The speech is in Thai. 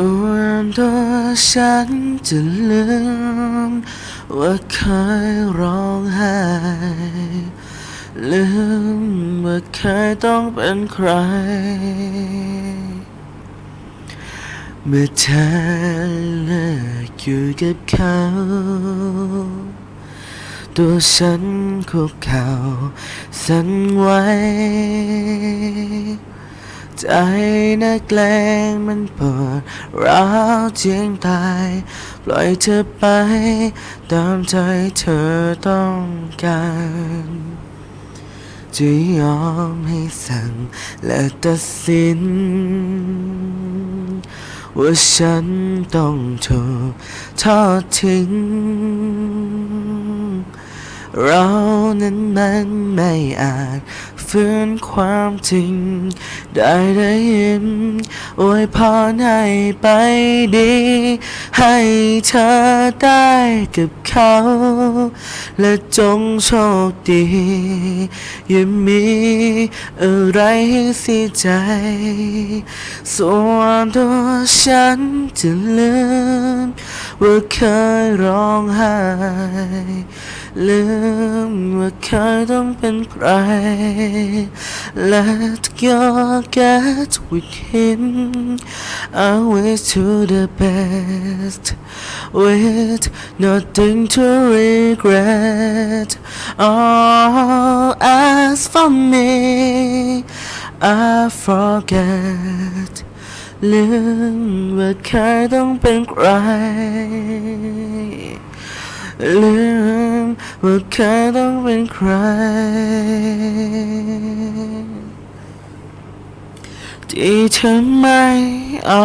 ส่วนตัวฉันจะลืม ว่าเคยร้องไห้ลืมว่าเคยต้องเป็นใคร เมื่อเธอเลิกอยู่กับเขา ตัวฉันคุกเข่าสั่นไหว ใจนักเลงมันปวดร้าวเจียงตาย ปล่อยเธอไป ตามใจเธอต้องการจะยอมให้สั่งและตัดสิน ว่าฉันต้องถูกทอดทิ้งเรา นั้นมันไม่อาจฟื้นความจริง ได้ได้ยินอวยพรให้ไปดี ให้เธอได้กับเขา และจงโชคดีอย่ามีอะไรให้เสียใจ ส่วนตัวฉันจะลืม ว่าเคยร้องไห้ ลืมว่าเคยต้องเป็นใคร Let go get with him I wish to the best with nothing to regret all as for me I forget ลืมว่าเคยต้องเป็นใคร ลืมว่าเคยต้องเป็นใคร ที่เธอไม่เอา